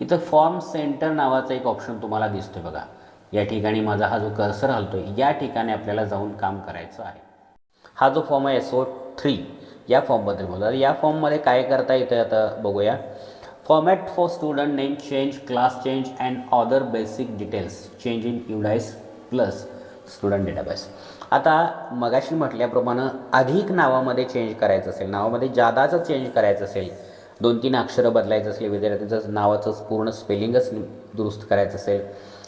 इथं form centre नावाचा एक ऑप्शन तुम्हाला दिसतोय बघा. या ठिकाणी माझा हा जो कर्सर हलतोय या ठिकाणी आपल्याला जाऊन काम करायचं आहे. हा जो फॉर्म आहे एस ओ थ्री या फॉर्मबद्दल बोलतात या फॉर्ममध्ये काय करता येतं आता बघूया. Format for student name change class change and other basic details change in UDISE plus student database आता मगाशी म्हटल्याप्रमाणे अधिक नावामध्ये चेंज करायचं असेल नावामध्ये जादाचं चेंज करायचं असेल दोन तीन अक्षरं बदलायचं असेल विद्यार्थ्याचं नावाचं पूर्ण स्पेलिंगच दुरुस्त करायचं असेल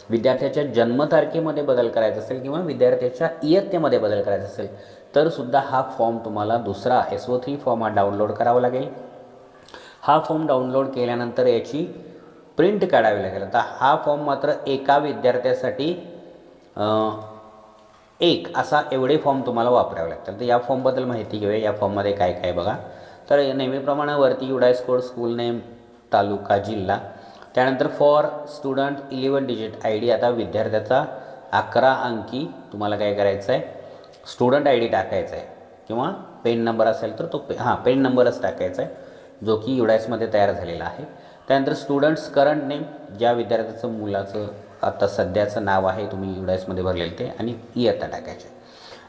विद्यार्थ्याच्या जन्मतारखेमध्ये बदल करायचा असेल किंवा विद्यार्थ्याच्या इयत्तेमध्ये बदल करायचा असेल तर सुद्धा हा फॉर्म तुम्हाला दुसरा एस ओ थ्री फॉर्म हा डाउनलोड करावा लागेल. हा फॉर्म डाउनलोड केल्यानंतर याची प्रिंट काढावी लागेल. आता हा फॉर्म मात्र एका विद्यार्थ्यासाठी एक असा एवढे फॉर्म तुम्हाला वापरावे लागतात तर या फॉर्मबद्दल माहिती घेऊया. या फॉर्ममध्ये काय काय बघा. तर नेहमीप्रमाणे वरती UDISE code school name taluka जिल्हा. त्यानंतर for student eleven digit I D आता विद्यार्थ्याचा अकरा अंकी तुम्हाला काय करायचं आहे स्टुडंट आय डी टाकायचा आहे किंवा पेन नंबर असेल तर तो पे हां पेन नंबरच टाकायचा आहे जो की युडायसमध्ये तयार झालेला आहे. त्यानंतर स्टुडंट्स करंट नेम ज्या विद्यार्थ्याचं मुलाचं आता सध्याचं नाव आहे तुम्ही युडायसमध्ये भरलेलं ते आणि इयत्ता टाकायचे.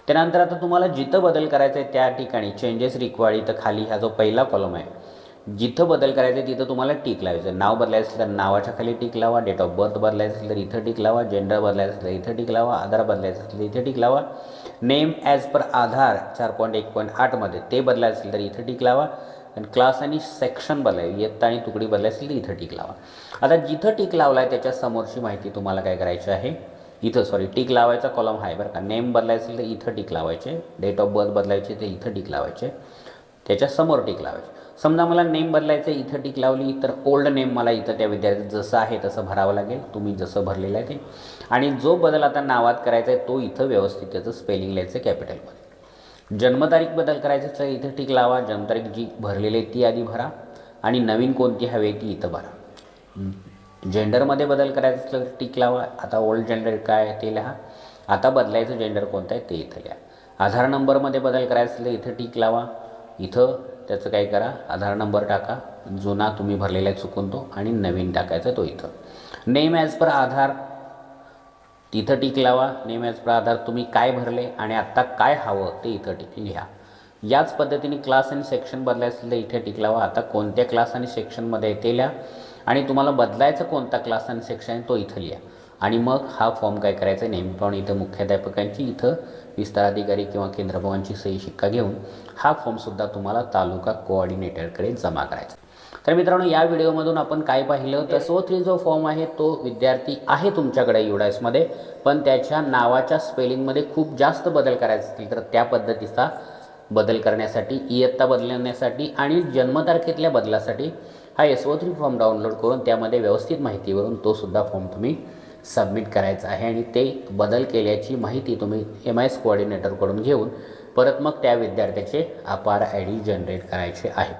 त्यानंतर आता तुम्हाला जिथं बदल करायचा आहे त्या ठिकाणी चेंजेस रिक्वायर्ड इथं खाली हा जो पहिला कॉलम आहे जिथं बदल करायचं आहे तिथं तुम्हाला टिक लावायचं आहे नाव बदलायचं असेल तर नावाच्या खाली टिक लावा डेट ऑफ बर्थ बदलायचं असेल तर इथं टिक लावा जेंडर बदलायचं असेल तर इथं टिक लावा आधार बदलायचं असेल तर इथे टिक लावा नेम ॲज पर आधार चार पॉईंट एक पॉईंट आठमध्ये ते बदलायचं असेल तर इथं टिक लावा आणि क्लास आणि सेक्शन बदलाय इयत्ता आणि तुकडी बदलायची असेल तर इथं टिक लावा. आता जिथं टिक लावला आहे त्याच्या समोरची माहिती तुम्हाला काय करायची आहे? इथं सॉरी टिक लावायचा कॉलम आहे बरं का. नेम बदलायचं असेल तर इथं टिक लावायचे. डेट ऑफ बर्थ बदलायचे ते इथं टिक लावायचे. त्याच्यासमोर टिक लावायचे. समजा मला नेम बदलायचं इथं टिक लावली तर ओल्ड नेम मला इथं त्या विद्यार्थ्यात जसं आहे तसं भरावं लागेल. तुम्ही जसं भरलेलं आहे ते. आणि जो बदल आता नावात करायचा आहे तो इथं व्यवस्थित त्याचं स्पेलिंग लिहायचं कॅपिटलमध्ये जन्मतारीख बदल करायचं असलं इथं टिक लावा. जन्मतारीख जी भरलेली आहे ती आधी भरा. आणि नवीन कोणती हवी आहे ती इथं भरा. जेंडरमध्ये बदल करायचं असलं तर टिक लावा. आता ओल्ड जेंडर काय आहे ते लिहा. आता बदलायचं जेंडर कोणतं आहे ते इथं लिहा. आधार नंबरमध्ये बदल करायचं असेल तर इथं टिक लावा. इथं त्याचं काय करा. आधार नंबर टाका. जुना तुम्ही भरलेला आहे चुकून तो. आणि नवीन टाकायचा तो इथं. Name as per Aadhaar. तिथं टिक लावा. Name as per Aadhaar. तुम्ही काय भरले आणि आत्ता काय हवं ते इथं टिक लिहा. याच पद्धतीने क्लास आणि सेक्शन बदलायचं असेल तर इथे टिक लावा. आता कोणत्या क्लास आणि सेक्शनमध्ये ते लिहा. आणि तुम्हाला बदलायचा कोणता क्लास आणि सेक्शन आहे तो इथं लिहा. आणि मग हा फॉर्म काय करायचा आहे? नेहमीप्रमाणे इथं मुख्याध्यापकांची इथं विस्ताराधिकारी किंवा केंद्रभवांची सही शिक्का घेऊन हा फॉर्मसुद्धा तुम्हाला तालुका कोऑर्डिनेटरकडे जमा करायचा तर मित्रांनो या व्हिडिओमधून आपण काय पाहिलं? तर सो थ्री जो फॉर्म आहे तो विद्यार्थी आहे तुमच्याकडे युडायसमध्ये पण त्याच्या नावाच्या स्पेलिंगमध्ये खूप जास्त बदल करायचे असतील तर त्या पद्धतीचा बदल करण्यासाठी इयत्ता बदलण्यासाठी आणि जन्मतारखेतल्या बदलासाठी हा S O three form download करून त्यामध्ये व्यवस्थित माहितीवरून तोसुद्धा फॉर्म तुम्ही सबमिट करायचा आहे आणि ते बदल केल्याची माहिती तुम्ही एम आय एस कोऑर्डिनेटरकडून घेऊन परत मग त्या विद्यार्थ्याचे अपार आय डी जनरेट करायचे आहे.